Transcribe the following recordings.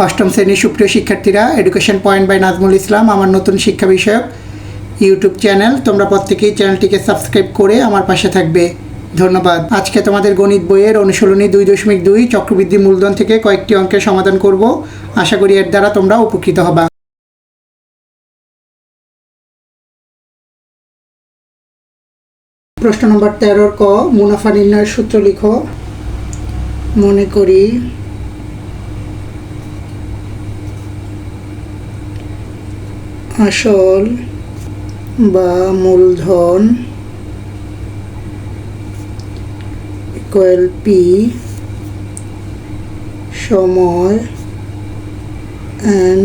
অষ্টম শ্রেণির সুপ্রিয় শিক্ষার্থীরা education point by Nazmul Islam আমার নতুন শিক্ষা বিষয়ক ইউটিউব চ্যানেল তোমরা প্রত্যেকেই চ্যানেলটিকে সাবস্ক্রাইব করে আমার পাশে থাকবে। ধন্যবাদ। আজকে তোমাদের গণিত বইয়ের অনুশীলনী দুই দশমিক দুই, চক্রবৃদ্ধি মূলধন থেকে কয়েকটি অঙ্কের সমাধান করব। আশা করি এর দ্বারা তোমরা উপকৃত হবা। প্রশ্ন নম্বর তেরোর ক, মুনাফা নির্ণয়ের সূত্র লিখো। মনে করি আসল বা মূলধন ইকুয়াল সময় অ্যান্ড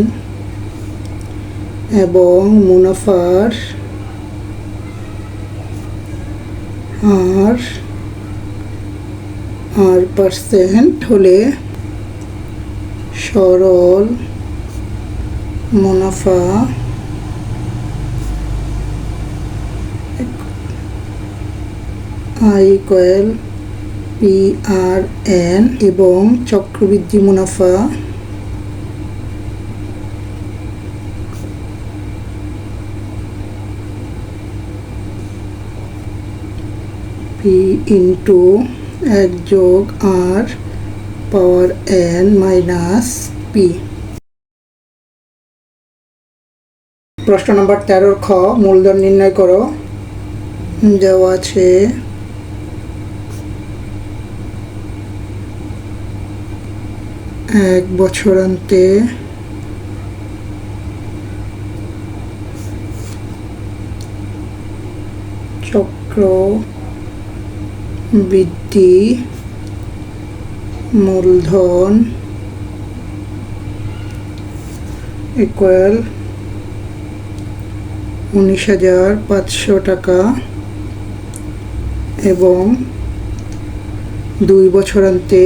এবং মুনাফার আর আর পার্সেন্ট হলে সরল মুনাফা I equal P R N এবং চক্রবৃদ্ধি মুনাফা। পি ইন্টু এক যোগ R power N minus P. প্রশ্ন নম্বর তেরোর খ, মূলধন নির্ণয় করো। দেওয়া আছে এক বছরান্তে চক্র বৃদ্ধি মূলধন ইকুয়াল উনিশ হাজার পাঁচশো টাকা এবং দুই বছরান্তে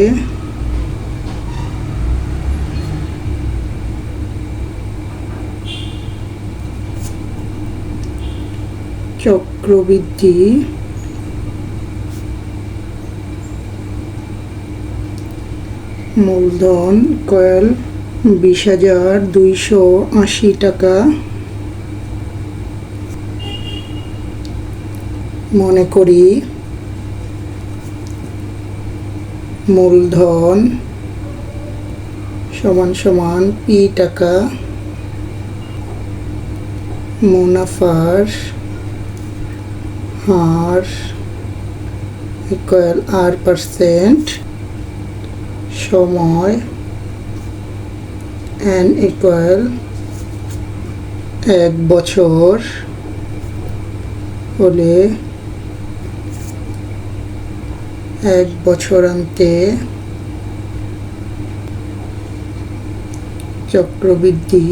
চক্রবৃদ্ধি মূলধন, কয়েল, বিশ হাজার দুইশো আশি টাকা। মনে করি মূলধন সমান সমান পি টাকা। মুনাফার হার ইকুয়াল আর পার্সেন্ট সময় এন ইকুয়াল এক বছর হলে এক বছরান্তে চক্রবৃদ্ধি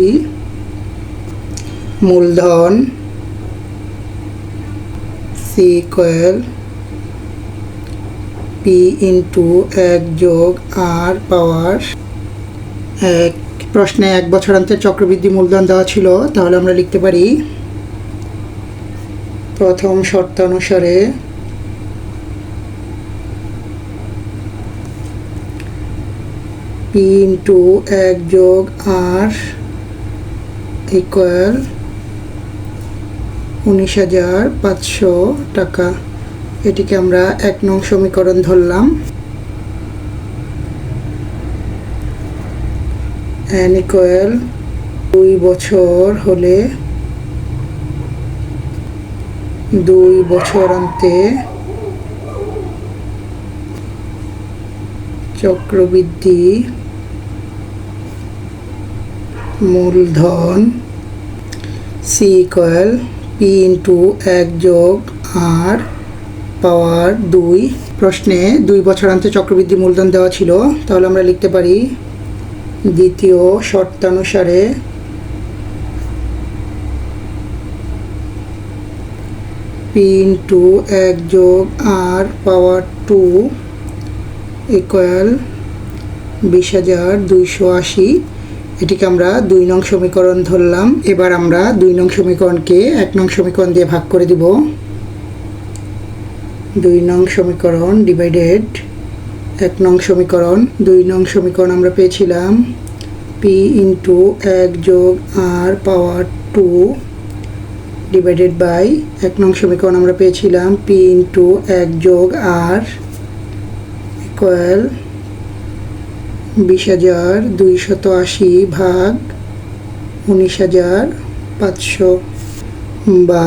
মূলধন সি কয়েল পি ইন্টু এক যোগ আর পাওয়ার এক। প্রশ্নে এক বছরান্তে চক্রবৃদ্ধি মূলধন দেওয়া ছিল, তাহলে আমরা লিখতে পারি প্রথম শর্তানুসারে পি ইন্টু এক যোগ আর ইকুয়াল উনিশ হাজার পাঁচশো টাকা। এটিকে আমরা এক নং সমীকরণ ধরলাম। ইকুয়াল দুই বছর হলে দুই বছর অন্তে চক্রবৃদ্ধি মূলধন সি কয়েল পি ইন্টু এক যোগ আর পাওয়ার দুই। প্রশ্নে দুই বছরান্তে চক্রবৃদ্ধি মূলধন দেওয়া ছিল, তাহলে আমরা লিখতে পারি দ্বিতীয় শর্তানুসারে পি ইন্টু এক যোগ আর পাওয়ার টু ইকুয়াল বিশ হাজার দুইশো আশি। এটিকে আমরা দুই নং সমীকরণ ধরলাম। এবার আমরা দুই নং সমীকরণকে এক নং সমীকরণ দিয়ে ভাগ করে দিব। দুই নং সমীকরণ ডিভাইডেড এক নং সমীকরণ। দুই নং সমীকরণ আমরা পেয়েছিলাম পি ইন্টু এক যোগ R power two divided by এক নং সমীকরণ আমরা পেয়েছিলাম পি ইন্টু এক যোগ আর ইকুয়াল বিশ হাজার দুইশত আশি ভাগ উনিশ হাজার পাঁচশো বা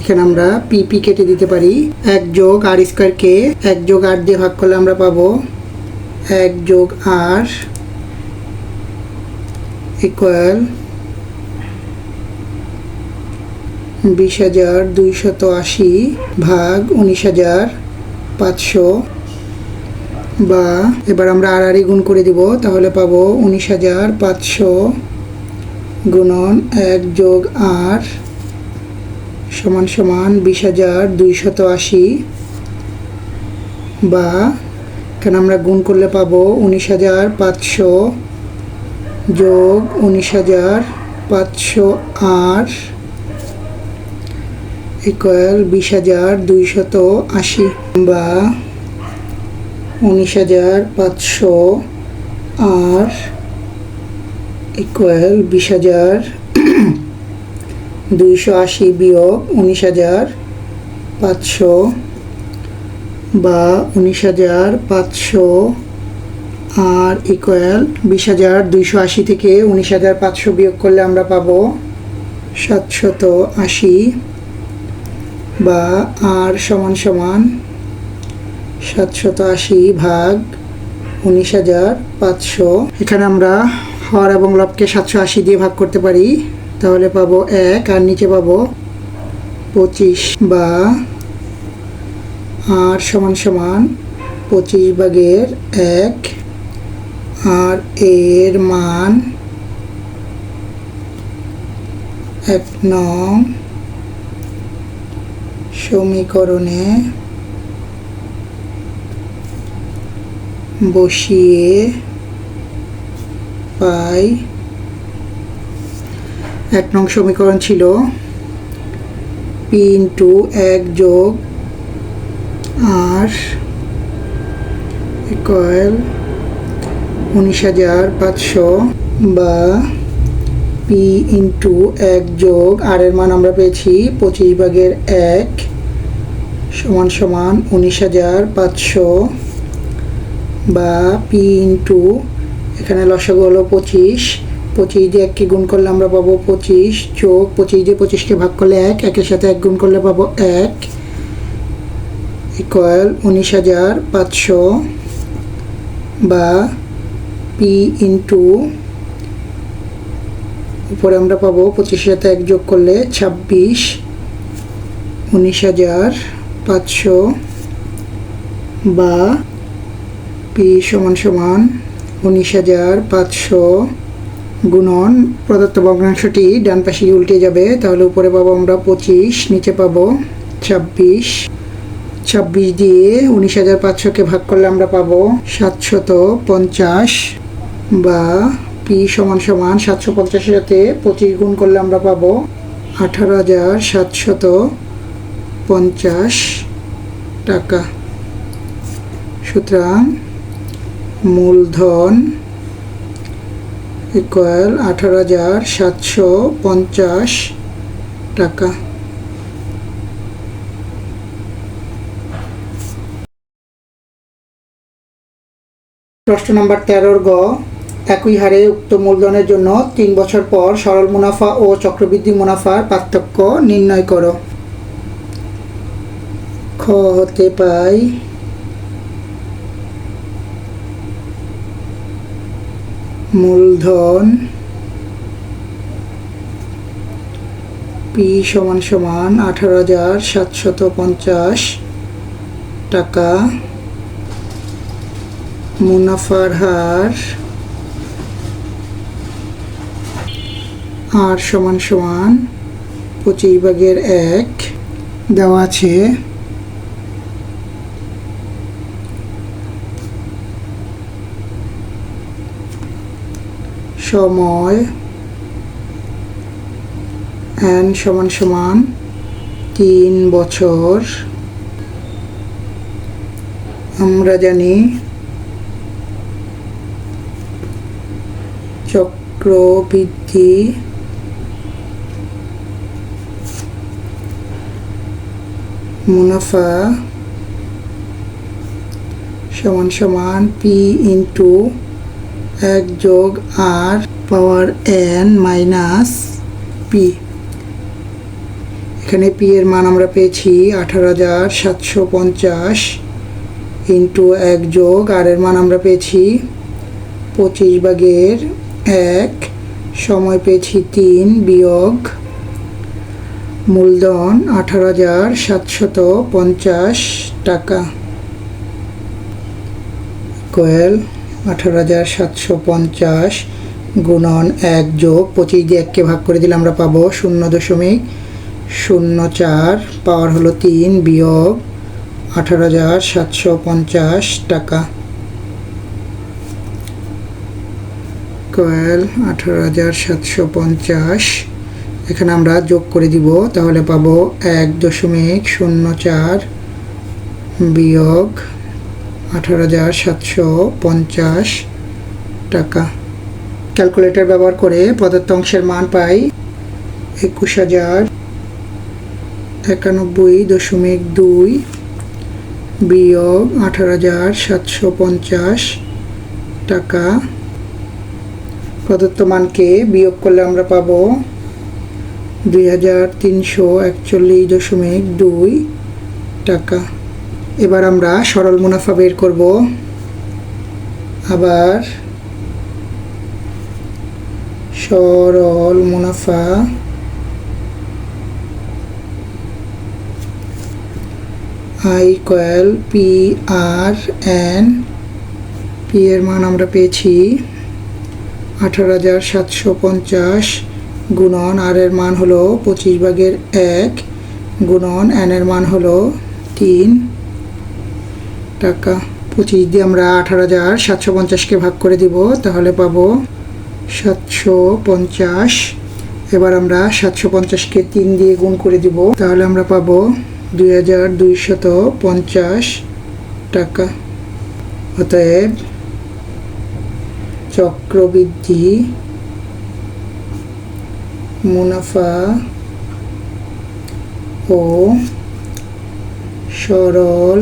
এখানে আমরা পিপি কেটে দিতে পারি। এক যোগ আর স্কোয়ারকে এক যোগ আট দিয়ে ভাগ করলে আমরা পাবো এক যোগ আর ইকুয়াল বিশ হাজার দুইশত আশি ভাগ উনিশ হাজার পাঁচশো বা এবার আমরা আরই গুণ করে দিব, তাহলে পাবো উনিশ হাজার পাঁচশো গুণন এক যোগ আর সমান সমান বিশ হাজার দুইশত আশি। বা কেন আমরা গুণ করলে পাবো উনিশ হাজার পাঁচশো যোগ উনিশ হাজার পাঁচশো আর ইকুয়াল বিশ হাজার দুইশত আশি। বা উনিশ হাজার পাঁচশো আর ইকুয়াল বিশ হাজার দুইশো আশি বিয়োগ উনিশ হাজার পাঁচশো বা উনিশ হাজার পাঁচশো আর ইকুয়াল বিশ হাজার দুইশো আশি থেকে উনিশ হাজার পাঁচশো বিয়োগ করলে আমরা পাবো সাতশত আশি বা আর সমান সমান সাতশত আশি ভাগ উনিশ হাজার পাঁচশো। এখানে আমরা হর এবং লবকে সাতশো আশি দিয়ে ভাগ করতে পারি। তাহলে পাবো এক, আর নিচে পাবো পঁচিশ বা আর সমান সমান পঁচিশ ভাগের এক, আর এর মান এক নং সমীকরণে বসিয়ে পাই। এক নং সমীকরণ ছিল পি ইন্টু এক যোগ আর ইকুয়াল উনিশ হাজার পাঁচশো বা পি ইন্টু এক যোগ আর এর মান আমরা পেয়েছি পঁচিশ ভাগের এক সমান সমান উনিশ হাজার পাঁচশো। বা পি ইন্টু এখানে লসাগু হলো পঁচিশ। পঁচিশ দিয়ে এককে গুণ করলে আমরা পাবো পঁচিশ চোখ পঁচিশ দিয়ে পঁচিশকে ভাগ করলে এক, একের সাথে এক গুণ করলে পাবো এক। ইকুয়াল উনিশ হাজার পাঁচশো বা পি ইন্টু উপরে আমরা পাবো পঁচিশের সাথে এক যোগ করলে ছাব্বিশ। উনিশ হাজার পাঁচশো বা পি সমান সমান উনিশ হাজার পাঁচশো গুণন প্রদত্ত ভগ্নাংশটি ডান পাশে উল্টে যাবে। তাহলে উপরে পাবো আমরা পঁচিশ, নিচে পাবো ছাব্বিশ। ছাব্বিশ দিয়ে উনিশ হাজার পাঁচশোকে ভাগ করলে আমরা পাবো সাতশত পঞ্চাশ বা পি সমান সমান সাতশো পঞ্চাশের সাথে পঁচিশ গুণ করলে আমরা পাবো আঠারো হাজার সাতশত পঞ্চাশ টাকা। সুতরাং মূলধন ইকুয়াল আঠারো হাজার সাতশো পঞ্চাশ টাকা। প্রশ্ন নম্বর তেরোর গ, একই হারে উক্ত মূলধনের জন্য তিন বছর পর সরল মুনাফা ও চক্রবৃদ্ধি মুনাফার পার্থক্য নির্ণয় করো। খ হতে পাই মূলধন পি সমান সমান আঠারো হাজার সাতশত পঞ্চাশ টাকা। মুনাফার হার আর সমান সমান পঁচিশ ভাগের এক দেওয়া আছে। সময় এন সমান সমান তিন বছর। আমরা জানি চক্রবৃদ্ধি মুনাফা সমান সমান পি ইন্টু এক যোগ R power N minus P এখানে পি এর মান আমরা পেয়েছি আঠারো হাজার সাতশো পঞ্চাশ ইন্টু এক যোগ আর এর মান আমরা পেয়েছি পঁচিশ ভাগের এক, সময় পেয়েছি তিন বিয়োগ মূলধন আঠারো হাজার সাতশত পঞ্চাশ টাকা। কোয়েল আঠারো হাজার সাতশো পঞ্চাশ গুণন এক যোগ পঁচিশ দিয়ে এককে ভাগ করে দিলে আমরা পাবো শূন্য দশমিক শূন্য চার, পাওয়ার হলো তিন বিয়োগ আঠারো হাজার সাতশো পঞ্চাশ টাকা। কয়েল, আঠারো হাজার সাতশো পঞ্চাশ। এখানে আমরা যোগ করে দিব, তাহলে পাবো এক দশমিক শূন্য চার বিয়োগ আঠারো হাজার সাতশো পঞ্চাশ টাকা। ক্যালকুলেটর ব্যবহার করে প্রদত্ত অংশের মান পাই একুশ হাজার একানব্বই দশমিক দুই বিয়োগ আঠারো হাজার সাতশো পঞ্চাশ টাকা। প্রদত্ত মানকে বিয়োগ করলে আমরা পাবো দুই হাজার তিনশো একচল্লিশ দশমিক দুই টাকা। এবার আমরা সরল মুনাফা বের করব। আবার সরল মুনাফা I equal P R N P এর মান আমরা পেয়েছি আঠারো হাজার সাতশো পঞ্চাশ গুণন আর এর মান হলো পঁচিশ ভাগের এক গুণন এন এর মান হলো তিন টাকা। পঁচিশ দিয়ে আমরা আঠারো হাজার সাতশো পঞ্চাশকে ভাগ করে দিব, তাহলে পাবো সাতশো পঞ্চাশ। এবার আমরা সাতশো পঞ্চাশকে তিন দিয়ে গুণ করে দিব, তাহলে আমরা পাবো দুই হাজার দুইশত পঞ্চাশ টাকা। অতএব চক্রবৃদ্ধি, মুনাফা ও সরল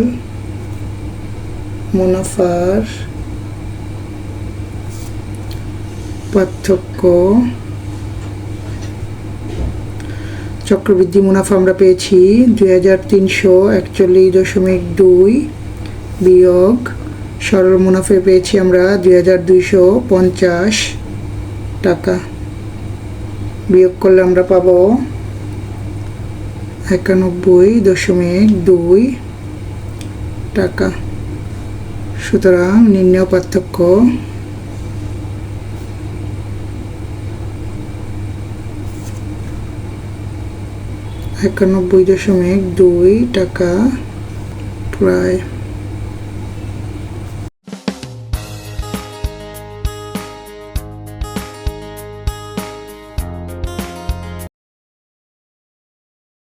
মুনাফার পার্থক্য। চক্রবৃদ্ধি মুনাফা আমরা পেয়েছি দুই হাজার তিনশো একচল্লিশ দশমিক দুই বিয়োগ। সরল মুনাফা পেয়েছি আমরা দুই হাজার দুইশো পঞ্চাশ টাকা। বিয়োগ করলে আমরা পাবো একানব্বই দশমিক দুই টাকা। সুতরাং নির্ণয় পার্থক্য একানব্বই দশমিক দুই টাকা প্রায়